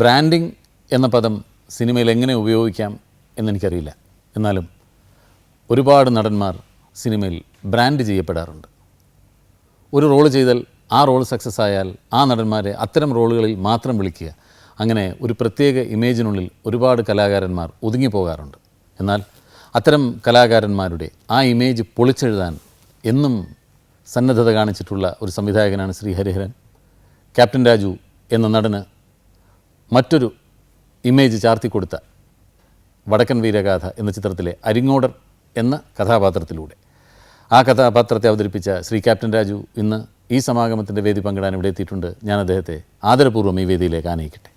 Branding എന്ന പദം സിനിമയിൽ എങ്ങനെ ഉപയോഗിക്കാം എന്നെനിക്കറിയില്ല. എന്നാലും ഒരുപാട് നടന്മാർ സിനിമയിൽ ബ്രാൻഡ് ചെയ്യപ്പെടാറുണ്ട്. ഒരു റോൾ ചെയ്താൽ ആ റോൾ സക്സസ് ആയാൽ ആ നടന്മാരെ അത്തരം റോളുകളിൽ മാത്രം വിളിക്കുക. അങ്ങനെ ഒരു പ്രത്യേക ഇമേജിനുള്ളിൽ ഒരുപാട് കലാകാരന്മാർ ഒതുങ്ങിപ്പോകാറുണ്ട് എന്നാൽ അത്തരം കലാകാരന്മാരുടെ ആ ഇമേജ് പൊളിച്ചെഴുതാൻ എന്നും സന്നദ്ധത കാണിച്ചിട്ടുള്ള ഒരു സംവിധായകനാണ് ശ്രീ ഹരിഹരൻ ക്യാപ്റ്റൻ രാജു എന്ന നടന് മറ്റൊരു ഇമേജ് ചാർത്തിക്കൊടുത്ത വടക്കൻ വീരഗാഥ എന്ന ചിത്രത്തിലെ അരിങ്ങോടർ എന്ന കഥാപാത്രത്തിലൂടെ. ആ കഥാപാത്രത്തെ അവതരിപ്പിച്ച ശ്രീ ക്യാപ്റ്റൻ രാജു ഇന്ന് ഈ സമാഗമത്തിന്റെ വേദി പങ്കിടാൻ ഇവിടെ എത്തിയിട്ടുണ്ട്. ഞാൻ അദ്ദേഹത്തെ ആദരപൂർവം ഈ വേദിയിലേക്ക് ആനയിക്കട്ടെ.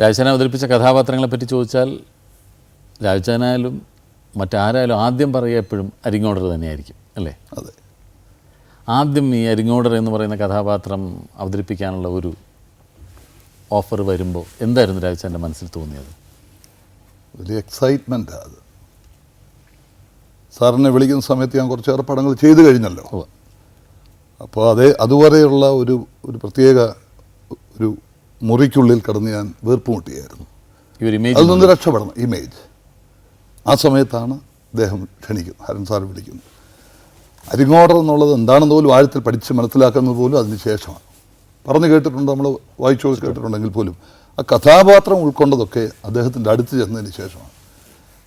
രാജചാൻ അവതരിപ്പിച്ച കഥാപാത്രങ്ങളെ പറ്റി ചോദിച്ചാൽ രാജചാനായാലും മറ്റാരായാലും ആദ്യം പറയുക എപ്പോഴും അരിങ്ങോടർ തന്നെയായിരിക്കും അല്ലേ? അതെ. ആദ്യം ഈ അരിങ്ങോടർ എന്ന് പറയുന്ന കഥാപാത്രം അവതരിപ്പിക്കാനുള്ള ഒരു ഓഫർ വരുമ്പോൾ എന്തായിരുന്നു രാജചാന്റെ മനസ്സിൽ തോന്നിയത്? ഒരു എക്സൈറ്റ്മെന്റാണ് അത്. സാറിനെ വിളിക്കുന്ന സമയത്ത് ഞാൻ കുറച്ചേറെ പടങ്ങൾ ചെയ്തു കഴിഞ്ഞല്ലോ. അപ്പോൾ അതേ അതുവരെയുള്ള ഒരു ഒരു പ്രത്യേക ഒരു മുറിക്കുള്ളിൽ കിടന്ന് ഞാൻ വീർപ്പുമുട്ടിയായിരുന്നു നിന്ന് രക്ഷപ്പെടണം ഇമേജ് ആ സമയത്താണ് അദ്ദേഹം ക്ഷണിക്കുന്നത് ഹരൻ സാർ വിളിക്കുന്നത്. അരിങ്ങോടർ എന്നുള്ളത് എന്താണെന്ന് പോലും ആഴത്തിൽ പഠിച്ച് മനസ്സിലാക്കുന്നത് പോലും അതിന് ശേഷമാണ്. പറഞ്ഞു കേട്ടിട്ടുണ്ട് നമ്മൾ വായിച്ചു കേട്ടിട്ടുണ്ടെങ്കിൽ പോലും. ആ കഥാപാത്രം ഉൾക്കൊണ്ടതൊക്കെ അദ്ദേഹത്തിന്റെ അടുത്ത് ചെന്നതിന് ശേഷമാണ്.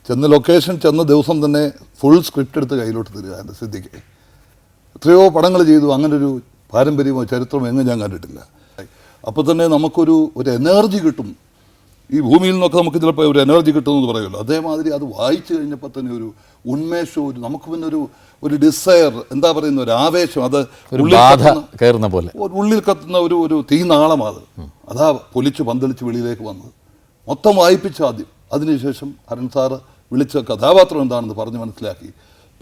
ചെന്ന ലൊക്കേഷൻ ചെന്ന ദിവസം തന്നെ ഫുൾ സ്ക്രിപ്റ്റ് എടുത്ത് കയ്യിലോട്ട് തരിക എന്റെ സിദ്ധിക്ക്. എത്രയോ പടങ്ങൾ ചെയ്തു അങ്ങനൊരു പാരമ്പര്യമോ ചരിത്രമോ എങ്ങും ഞാൻ കണ്ടിട്ടില്ല. അപ്പോൾ തന്നെ നമുക്കൊരു ഒരു എനർജി കിട്ടും. ഈ ഭൂമിയിൽ നിന്നൊക്കെ നമുക്ക് ചിലപ്പോൾ ഒരു എനർജി കിട്ടുമെന്ന് പറയുമല്ലോ. അതേമാതിരി അത് വായിച്ചു കഴിഞ്ഞപ്പോൾ തന്നെ ഒരു ഉന്മേഷവും ഒരു നമുക്ക് പിന്നെ ഒരു ഒരു ഡിസയർ എന്താ പറയുന്ന ഒരു ആവേശം അത് കയറുന്ന പോലെ. ഉള്ളിൽ കത്തുന്ന ഒരു ഒരു തീനാളമാണ് അത് അതാ പൊലിച്ച് പന്തളിച്ച് വെളിയിലേക്ക് വന്നത്. മൊത്തം വായിപ്പിച്ച ആദ്യം. അതിനുശേഷം ഹരൺ സാറ് വിളിച്ച കഥാപാത്രം എന്താണെന്ന് പറഞ്ഞ് മനസ്സിലാക്കി.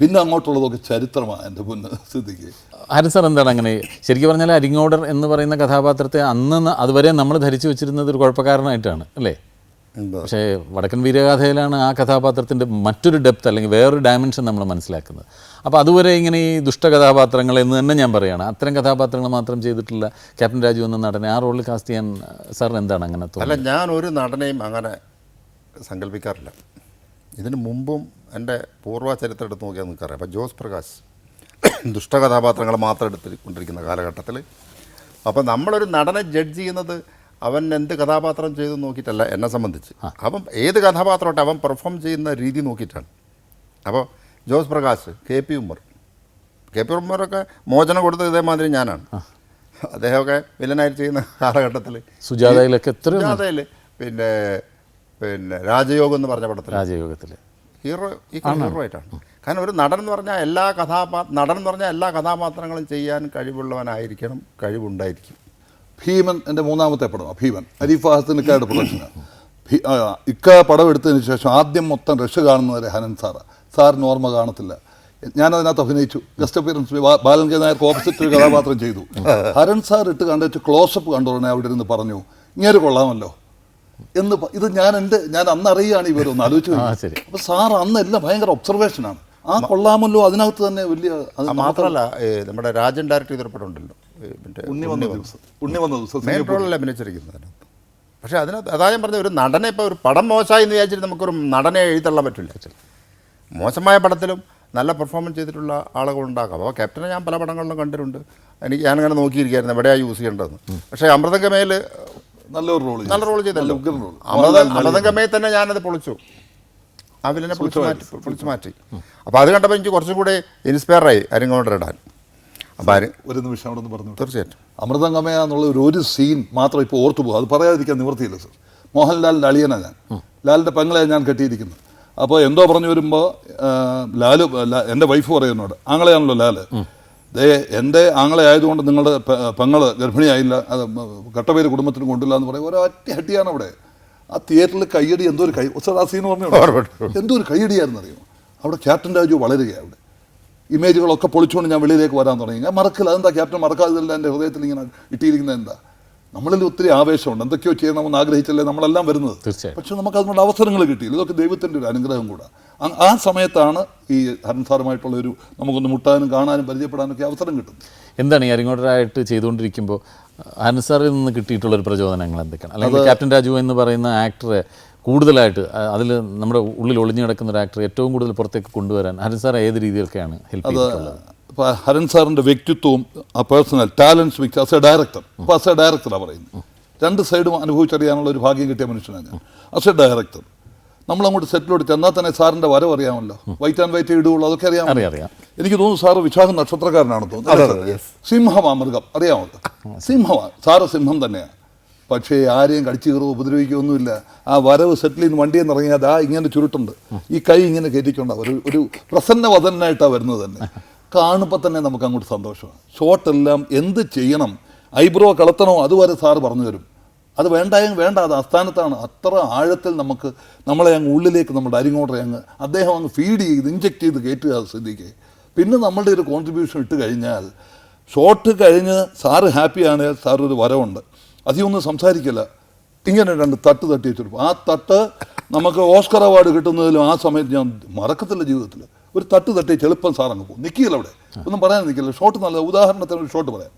പിന്നെ അങ്ങോട്ടുള്ളതൊക്കെ ചരിത്രമാണ് എന്റെ മുന്ന് സ്ഥിതിക്ക് ഹരൻ സാർ എന്താണ് അങ്ങനെ? ശരിക്കും പറഞ്ഞാൽ അരിങ്ങോടർ എന്ന് പറയുന്ന കഥാപാത്രത്തെ അന്ന് അതുവരെ നമ്മൾ ധരിച്ചു വെച്ചിരുന്നത് ഒരു കുഴപ്പക്കാരനായിട്ടാണ് അല്ലേ? പക്ഷേ വടക്കൻ വീരഗാഥയിലാണ് ആ കഥാപാത്രത്തിന്റെ മറ്റൊരു ഡെപ്ത് അല്ലെങ്കിൽ വേറൊരു ഡയമെൻഷൻ നമ്മൾ മനസ്സിലാക്കുന്നത്. അപ്പോൾ അതുവരെ ഇങ്ങനെ ഈ ദുഷ്ടകഥാപാത്രങ്ങൾ എന്ന് തന്നെ ഞാൻ പറയുകയാണ് അത്തരം കഥാപാത്രങ്ങൾ മാത്രം ചെയ്തിട്ടുള്ള ക്യാപ്റ്റൻ രാജു എന്ന നടനെ. ആ റോളിൽ കാസ്റ്റ് ചെയ്യാൻ സാറിന് എന്താണ് അങ്ങനെ അല്ല ഞാൻ ഒരു നടനെയും അങ്ങനെ സങ്കല്പിക്കാറില്ല. ഇതിന് മുമ്പും എന്റെ പൂർവ ചരിത്രം എടുത്ത് നോക്കിയാൽ നിങ്ങൾക്കറിയാം. അപ്പോൾ ജോസ് പ്രകാശ് ദുഷ്ടകഥാപാത്രങ്ങൾ മാത്രം എടുത്തുകൊണ്ടിരിക്കുന്ന കാലഘട്ടത്തിൽ. അപ്പോൾ നമ്മളൊരു നടനെ ജഡ്ജ് ചെയ്യുന്നത് അവൻ എന്ത് കഥാപാത്രം ചെയ്തു നോക്കിയിട്ടല്ല എന്നെ സംബന്ധിച്ച്. അവൻ ഏത് കഥാപാത്രമായിട്ട് അവൻ പെർഫോം ചെയ്യുന്ന രീതി നോക്കിയിട്ടാണ്. അപ്പോൾ Jose Prakash K P Ummer. K P ഉമ്മറൊക്കെ മോചനം കൊടുത്തത് ഇതേമാതിരി ഞാനാണ്. അദ്ദേഹമൊക്കെ വില്ലനായിട്ട് ചെയ്യുന്ന കാലഘട്ടത്തിൽ. സുജാതയിലൊക്കെ സുജാതയിൽ പിന്നെ പിന്നെ രാജയോഗം എന്ന് പറഞ്ഞ പടത്തിൽ രാജയോഗത്തിൽ ഹീറോ ഈ ഹീറോ ആയിട്ടാണ്. കാരണം ഒരു നടൻ എന്ന് പറഞ്ഞാൽ എല്ലാ കഥാപാ നടൻ എന്ന് പറഞ്ഞാൽ എല്ലാ കഥാപാത്രങ്ങളും ചെയ്യാൻ കഴിവുള്ളവനായിരിക്കണം കഴിവുണ്ടായിരിക്കും. ഭീമൻ എന്റെ മൂന്നാമത്തെ പടമാണ് ഭീമൻ. അരീഫ് ഫാഹത്തിന് ഇക്കയുടെ പ്രൊഡക്ഷനാണ് ആ, ഇക്ക പടം എടുത്തതിന് ശേഷം ആദ്യം മൊത്തം റഷ് കാണുന്നവരെ ഹനൻ സാറാണ് സാറിന് ഓർമ്മ കാണത്തില്ല. ഞാനതിനകത്ത് അഭിനയിച്ചു. ഗസ്റ്റ് അപ്പിയറൻസ് ബാലൻ കെ നായർക്ക് ഓപ്പോസിറ്റ് ഒരു കഥാപാത്രം ചെയ്തു. ഹരൺ സാർ ഇട്ട് കണ്ടിട്ട് ക്ലോസപ്പ് കണ്ടു ഉടനെ അവിടെ ഇരുന്ന് പറഞ്ഞു ഇങ്ങനെ കൊള്ളാമല്ലോ. എന്ന് ഇത് ഞാൻ എന്റെ ഞാൻ അന്ന് അറിയുകയാണ് ഇവരൊന്ന് ആലോചിച്ചു ആ, ശരി. അപ്പൊ സാർ അന്ന് എല്ലാം ഭയങ്കര ഒബ്സർവേഷനാണ് ആ കൊള്ളാമല്ലോ അതിനകത്ത് തന്നെ വലിയ മാത്രമല്ല നമ്മുടെ രാജൻ ഡയറക്ടർ ചെയ്തൊരു പടം ഉണ്ടല്ലോ ഉണ്ണി വന്ന ദിവസം. ഉണ്ണി വന്ന ദിവസം മെയിൻ റോളിൽ അഭിനയിച്ചിരിക്കുന്നത് അതിനകത്ത്. പക്ഷേ അതിനകത്ത് അതാ ഞാൻ പറഞ്ഞ ഒരു നടനെ ഇപ്പോൾ ഒരു പടം മോശമായി എന്ന് വിചാരിച്ചിട്ട് നമുക്കൊരു നടനെ എഴുതള്ളാൻ പറ്റില്ല. മോശമായ പടത്തിലും നല്ല പെർഫോമൻസ് ചെയ്തിട്ടുള്ള ആളുകൾ ആളുകളുണ്ടാക്കാം അപ്പോൾ ക്യാപ്റ്റനെ ഞാൻ പല പടങ്ങളിലും കണ്ടിട്ടുണ്ട്. എനിക്ക് ഞാനങ്ങനെ നോക്കിയിരിക്കുകയായിരുന്നു എവിടെയാണ് യൂസ് ചെയ്യേണ്ടതെന്ന്. പക്ഷേ അമൃതഗമയിൽ നല്ലൊരു റോൾ നല്ല റോൾ ചെയ്തല്ലോ. അമൃത അമൃതഗമയിൽ തന്നെ ഞാനത് പൊളിച്ചു. ആ വില്ലനെ പൊളിച്ചു മാറ്റി പൊളിച്ചു മാറ്റി. അപ്പോൾ അത് കണ്ടപ്പോൾ എനിക്ക് കുറച്ചും കൂടെ ഇൻസ്പയറായി അരിങ്ങോട്ട് ഇടാൻ. അപ്പോൾ ഒരു നിമിഷം അവിടെ നിന്ന് പറഞ്ഞു തീർച്ചയായിട്ടും. അമൃതംഗമയ എന്നുള്ള ഒരു ഒരു സീൻ മാത്രം ഇപ്പോൾ ഓർത്തു പോകും. അത് പറയാതിരിക്കാൻ നിവൃത്തിയില്ല സർ. മോഹൻലാലിന്റെ അളിയനാണ് ഞാൻ. ലാലിന്റെ പെങ്ങളെ ഞാൻ കെട്ടിയിരിക്കുന്നത്. അപ്പോൾ എന്തോ പറഞ്ഞു വരുമ്പോൾ ലാലു എന്റെ വൈഫ് പറയുന്നോട് ആങ്ങളെയാണല്ലോ ലാൽ. ദേ എന്റെ ആങ്ങളെ ആയതുകൊണ്ട് നിങ്ങളുടെ പെങ്ങൾ ഗർഭിണിയായില്ല. അത് കട്ടപേര് കുടുംബത്തിന് കൊണ്ടില്ല എന്ന് പറയും. ഒരൊറ്റ ഹട്ടിയാണ് അവിടെ. ആ തിയേറ്ററിൽ കയ്യടി എന്തോ ഒരു കൈ സീൻ ഓർമ്മയുണ്ടോ. എന്തോ ഒരു കയ്യടിയായിരുന്നു അറിയുമോ അവിടെ ക്യാപ്റ്റൻ രാജു വളരുകയാണ് അവിടെ. ഇമേജുകളൊക്കെ പൊളിച്ചുകൊണ്ട് ഞാൻ വെളിയിലേക്ക് വരാൻ തുടങ്ങി. ഞാൻ മറക്കില്ല. അതെന്താ ക്യാപ്റ്റൻ മറക്കാതില്ല എന്റെ ഹൃദയത്തിൽ ഇങ്ങനെ ഇട്ടിരിക്കുന്നത് എന്താ? നമ്മളിൽ ഒത്തിരി ആവേശമുണ്ട്. എന്തൊക്കെയോ ചെയ്യണമെന്ന് ആഗ്രഹിച്ചല്ലേ നമ്മളെല്ലാം വരുന്നത്. പക്ഷേ പക്ഷെ നമുക്ക് അതിനുള്ള അവസരങ്ങൾ കിട്ടിയില്ല. ഇതൊക്കെ ദൈവത്തിന്റെ ഒരു അനുഗ്രഹം കൂടെ. ആ- സമയത്താണ് ഈ ഹരൻ സാറുമായിട്ടുള്ള ഒരു നമുക്കൊന്ന് മുട്ടാനും കാണാനും പരിചയപ്പെടാനും ഒക്കെ അവസരം കിട്ടുന്നത്. എന്താണ് ഈ അരിങ്ങോട്ടരായിട്ട് ചെയ്തുകൊണ്ടിരിക്കുമ്പോൾ ഹരൻസാറിൽ നിന്ന് കിട്ടിയിട്ടുള്ള ഒരു പ്രചോദനങ്ങൾ എന്തൊക്കെയാണ്? അല്ലെങ്കിൽ ക്യാപ്റ്റൻ രാജു എന്ന് പറയുന്ന ആക്ടറെ കൂടുതലായിട്ട് അതിൽ നമ്മുടെ ഉള്ളിൽ ഒളിഞ്ഞു കിടക്കുന്ന ഒരു ആക്ടർ ഏറ്റവും കൂടുതൽ പുറത്തേക്ക് കൊണ്ടുവരാൻ ഹരൻസാർ ഏത് രീതിയിലൊക്കെയാണ് ഹെൽപ്പ് ചെയ്തിട്ടുള്ളത്? ഇപ്പോൾ ഹരൻ സാറിന്റെ വ്യക്തിത്വവും ആ personal talents mix as a director. ഇപ്പോൾ ആസ് എ ഡയറക്ടറാണ് പറയുന്നത്. രണ്ട് സൈഡും അനുഭവിച്ചറിയാനുള്ള ഒരു ഭാഗ്യം കിട്ടിയ മനുഷ്യനാണ് ഞാൻ. As a director. നമ്മളങ്ങോട്ട് സെറ്റിലോട്ട് ചെന്നാൽ തന്നെ സാറിന്റെ വരവ് അറിയാമല്ലോ. വൈറ്റ് ആൻഡ് വൈറ്റ് ഇടുകയുള്ളു അതൊക്കെ അറിയാം എനിക്ക് തോന്നുന്നു സാറ് വിശാഖം നക്ഷത്രക്കാരനാണെന്ന് തോന്നുന്നു. സിംഹമാ മൃഗം അറിയാമോ? സിംഹമാ സാറ് സിംഹം തന്നെയാണ് പക്ഷേ ആരെയും കടിച്ചു കയറുകയോ ഉപദ്രവിക്കുകയൊന്നുമില്ല. ആ വരവ് സെറ്റിൽ നിന്ന് വണ്ടിയിൽ നിന്ന് ഇറങ്ങിയാൽ ആ ഇങ്ങനെ ചുരുട്ടുണ്ട്. ഈ കൈ ഇങ്ങനെ കയറ്റിക്കൊണ്ട ഒരു ഒരു പ്രസന്നവദനായിട്ടാണ് വരുന്നത് തന്നെ. കാണുമ്പോൾ തന്നെ നമുക്ക് അങ്ങോട്ട് സന്തോഷമാണ് ഷോട്ടെല്ലാം എന്ത് ചെയ്യണം? ഐബ്രോ കളത്തണോ? അതുവരെ സാറ് പറഞ്ഞു തരും. അത് വേണ്ടായും വേണ്ട അത് അസ്ഥാനത്താണ്. അത്ര ആഴത്തിൽ നമുക്ക് നമ്മളെ അങ്ങ് ഉള്ളിലേക്ക് നമ്മുടെ അരിങ്ങോട്ടെ അങ്ങ് അദ്ദേഹം അങ്ങ് ഫീഡ് ചെയ്ത് ഇഞ്ചെക്ട് ചെയ്ത് കയറ്റുക സ്ഥിതിക്ക് പിന്നെ നമ്മളുടെ ഒരു കോൺട്രിബ്യൂഷൻ ഇട്ട് കഴിഞ്ഞാൽ ഷോട്ട് കഴിഞ്ഞ് സാറ് ഹാപ്പിയാണ് സാർ ഒരു വരവുണ്ട്. അധികമൊന്നും സംസാരിക്കില്ല. ഇങ്ങനെ രണ്ട് തട്ട് തട്ടി വെച്ചിട്ട് ആ തട്ട് നമുക്ക് ഓസ്കർ അവാർഡ് കിട്ടുന്നതിലും ആ സമയത്ത് ഞാൻ മറക്കത്തില്ല ജീവിതത്തിൽ ഒരു തട്ട് തട്ടി ചെളുപ്പം സാറങ്ങ് പോകും. നിൽക്കില്ല അവിടെ. ഒന്നും പറയാൻ നിൽക്കില്ല ഷോട്ട് നല്ല ഉദാഹരണത്തിന് ഒരു ഷോട്ട് പറയാം.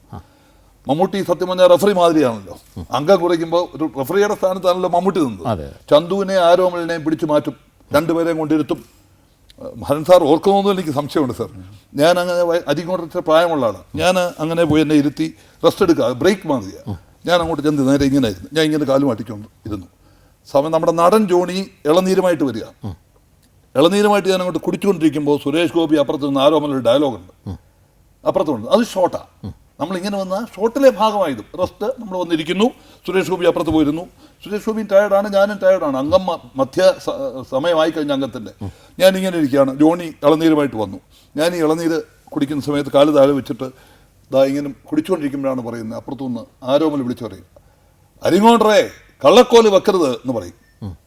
മമ്മൂട്ടി സത്യം പറഞ്ഞാൽ റഫറി മാതിരിയാണല്ലോ. അംഗം കുറയ്ക്കുമ്പോൾ ഒരു റഫറിയുടെ സ്ഥാനത്താണല്ലോ മമ്മൂട്ടി നിന്നത്. ചന്തുവിനെ ആരോമലിനെയും പിടിച്ചു മാറ്റും. രണ്ടുപേരെയും കൊണ്ടിരുത്തും. ഹരൻ സാർ ഓർക്കുന്നൊന്നും എനിക്ക് സംശയമുണ്ട് സാർ. ഞാൻ അങ്ങനെ അധികം കുറച്ച് പ്രായമുള്ള ആളാണ് ഞാൻ അങ്ങനെ പോയി എന്നെ ഇരുത്തി റെസ്റ്റ് എടുക്കുക. ബ്രേക്ക് മാതിരിയാണ് ഞാൻ അങ്ങോട്ട് ചെന്ന് നേരെ ഇങ്ങനെ ആയിരുന്നു ഞാൻ ഇങ്ങനെ കാലും അടിച്ചുകൊണ്ട് ഇരുന്നു. സമയം നമ്മുടെ നടൻ ജോണി ഇളനീരുമായിട്ട് വരിക. ഇളനീരുമായിട്ട് ഞാൻ അങ്ങോട്ട് കുടിച്ചുകൊണ്ടിരിക്കുമ്പോൾ സുരേഷ് ഗോപി അപ്പുറത്ത് നിന്ന് ആരോമലൊരു ഡയലോഗുണ്ട് അപ്പുറത്തുണ്ട്. അത് ഷോട്ടാ നമ്മൾ ഇങ്ങനെ വന്ന ഷോട്ടിലെ ഭാഗമായത്. റെസ്റ്റ് നമ്മൾ വന്നിരിക്കുന്നു. സുരേഷ് ഗോപി അപ്പുറത്ത് പോയിരുന്നു. സുരേഷ് ഗോപിയും ടയർഡാണ് ഞാനും ടയർഡാണ് അംഗം മധ്യ സമയമായി കഴിഞ്ഞ അംഗത്തിന്റെ ഞാൻ ഇങ്ങനെ ഇരിക്കുകയാണ്. ജോണി ഇളനീരുമായിട്ട് വന്നു. ഞാൻ ഈ ഇളനീര് കുടിക്കുന്ന സമയത്ത് കാൽ താഴെ വെച്ചിട്ട് ദാ ഇങ്ങനെ കുടിച്ചുകൊണ്ടിരിക്കുമ്പോഴാണ് പറയുന്നത്. അപ്പുറത്തുനിന്ന് ആരോമൽ വിളിച്ചു പറയും. അരിങ്ങോണ്ടറേ കള്ളക്കോൽ വെക്കരുത് എന്ന് പറയും.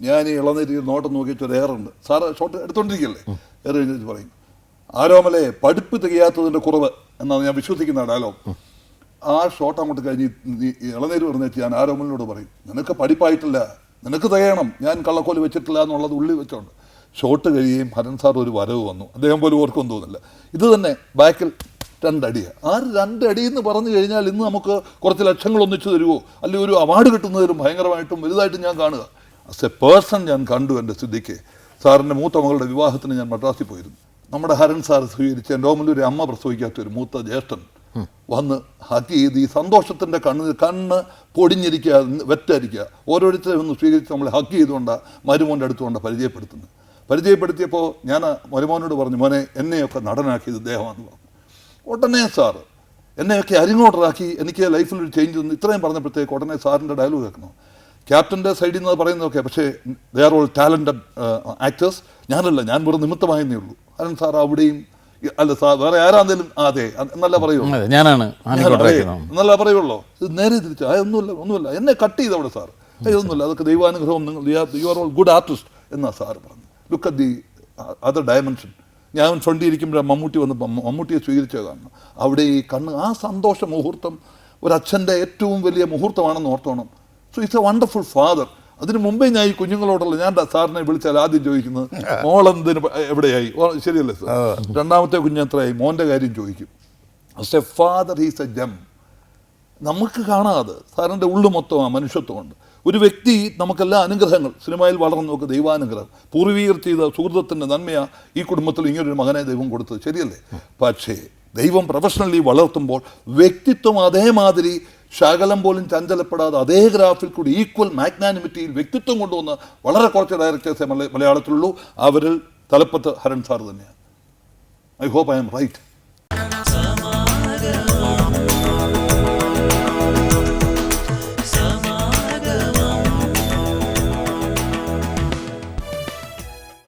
ഞാൻ ഈ ഇളനീര് നോട്ടം നോക്കിയിട്ട് ഒരു എയറുണ്ട് സാറ് ഷോട്ട് എടുത്തോണ്ടിരിക്കല്ലേ? എയർ കഴിഞ്ഞിട്ട് പറയും. ആരോമലെ പഠിപ്പ് തികയാത്തതിന്റെ കുറവ് എന്നാണ് ഞാൻ വിശ്വസിക്കുന്ന ഡയലോഗ് ആ ഷോട്ട് അങ്ങോട്ട് കഴിഞ്ഞ് ഇളനീര് പറഞ്ഞിട്ട് ഞാൻ ആരോമലിനോട് പറയും നിനക്ക് പഠിപ്പായിട്ടില്ല നിനക്ക് തയ്യണം ഞാൻ കള്ളക്കോൽ വെച്ചിട്ടില്ല എന്നുള്ളത് ഉള്ളിൽ വെച്ചോണ്ട്. ഷോട്ട് കഴിയുകയും ഹരൻ സാർ ഒരു വരവ് വന്നു. അദ്ദേഹം പോലും ഓർക്കൊന്നും തോന്നില്ല ഇത് തന്നെ ബാക്കിൽ രണ്ടടിയാണ് ആ രണ്ടടി എന്ന് പറഞ്ഞു കഴിഞ്ഞാൽ ഇന്ന് നമുക്ക് കുറച്ച് ലക്ഷങ്ങൾ ഒന്നിച്ചു തരുമോ അല്ലെങ്കിൽ ഒരു അവാർഡ് കിട്ടുന്നതിലും ഭയങ്കരമായിട്ടും വലുതായിട്ടും ഞാൻ കാണുക. ആസ് എ പേഴ്സൺ ഞാൻ കണ്ടു എന്റെ സിദ്ധിക്ക് സാറിന്റെ മൂത്ത മകളുടെ വിവാഹത്തിന് ഞാൻ മദ്രാസിൽ പോയിരുന്നു. നമ്മുടെ ഹരൺ സാർ സ്വീകരിച്ച ഒരു അമ്മ പ്രസവിക്കാത്ത ഒരു മൂത്ത ജ്യേഷ്ഠൻ വന്ന് ഹഗ് ചെയ്ത് ഈ സന്തോഷത്തിന്റെ കണ്ണ് കണ്ണ് പൊടിഞ്ഞിരിക്കുക വെറ്റായിരിക്കുക ഓരോരുത്തരെ ഒന്ന് സ്വീകരിച്ച് നമ്മളെ ഹഗ് ചെയ്തുകൊണ്ടാണ് മരുമോന്റെ അടുത്തുകൊണ്ട് പരിചയപ്പെടുത്തുന്നത്. പരിചയപ്പെടുത്തിയപ്പോൾ ഞാൻ മരുമോനോട് പറഞ്ഞു മോനെ എന്നെയൊക്കെ നടനാക്കിയത് ദേഹമാണെന്ന് പറഞ്ഞു. ഉടനെ സാർ എന്നെയൊക്കെ അരിങ്ങോട്ടറാക്കി എനിക്ക് ലൈഫിൽ ഒരു ചേഞ്ച് തന്നു. ഇത്രയും പറഞ്ഞപ്പോഴത്തേക്ക് ഉടനെ സാറിന്റെ ഡയലോഗ് കേൾക്കണം ക്യാപ്റ്റന്റെ സൈഡിൽ നിന്ന് പറയുന്നതൊക്കെ പക്ഷേ they are all talented actors ഞാനല്ല ഞാൻ വെറും നിമിത്തമായെന്നേ ഉള്ളൂ. അരൺ സാർ അവിടെയും അല്ല സാർ വേറെ ആരാന്തേലും ആ, അതെ എന്നല്ല പറയുള്ളൂ. ഞാനാണ് എന്നല്ല പറയുള്ളൂ. ഇത് നേരെ തിരിച്ചു ഒന്നുമില്ല ഒന്നുമില്ല. എന്നെ കട്ട് ചെയ്ത് അവിടെ സാർ. ഏയ് ഒന്നുമില്ല അതൊക്കെ ദൈവാനുഗ്രഹം. നിങ്ങൾ you are all good artist എന്നാ സാർ പറഞ്ഞു look at the other dimension ഞാൻ ഫ്രണ്ടിൽ ഇരിക്കുമ്പോഴാണ് മമ്മൂട്ടി വന്ന് മമ്മൂട്ടിയെ സ്വീകരിച്ചതാണ് അവിടെ ഈ കണ്ണ് ആ സന്തോഷ മുഹൂർത്തം ഒരു അച്ഛന്റെ ഏറ്റവും വലിയ മുഹൂർത്തമാണെന്ന് ഓർത്തോണം. So it's a wonderful father അതിന് മുമ്പേ ഞാൻ ഈ കുഞ്ഞുങ്ങളോടുള്ള ഞാൻ സാറിനെ വിളിച്ചാൽ ആദ്യം ചോദിക്കുന്നത് മോളെന്തിന് എവിടെയായി? ശരിയല്ലേ സാർ രണ്ടാമത്തെ കുഞ്ഞ് എത്രയായി? മോന്റെ കാര്യം ചോദിക്കും. പക്ഷേ ഫാദർ ഹീസ് എ ജം നമുക്ക് കാണാതെ സാറിന്റെ ഉള്ളു മൊത്തം ആ മനുഷ്യത്വമുണ്ട്. ഒരു വ്യക്തി നമുക്കെല്ലാ അനുഗ്രഹങ്ങൾ സിനിമയിൽ വളർന്നു നോക്കുക ദൈവാനുഗ്രഹം പൂർവീകർ ചെയ്ത സുഹൃത്തിന്റെ നന്മയാണ് ഈ കുടുംബത്തിൽ ഇങ്ങനൊരു മകനെ ദൈവം കൊടുത്തത്. ശരിയല്ലേ? പക്ഷേ ദൈവം പ്രൊഫഷണലി വളർത്തുമ്പോൾ വ്യക്തിത്വം അതേമാതിരി ശകലം പോലും ചഞ്ചലപ്പെടാതെ അതേ ഗ്രാഫിൽ കൂടി ഈക്വൽ മാഗ്നാനിമിറ്റിയിൽ വ്യക്തിത്വം കൊണ്ടുവന്ന വളരെ കുറച്ച് ഡയറക്ടേഴ്സേ മല- മലയാളത്തിലുള്ളൂ. അവരിൽ തലപ്പത്ത് ഹരൺ സാർ തന്നെയാണ്. I hope I'm right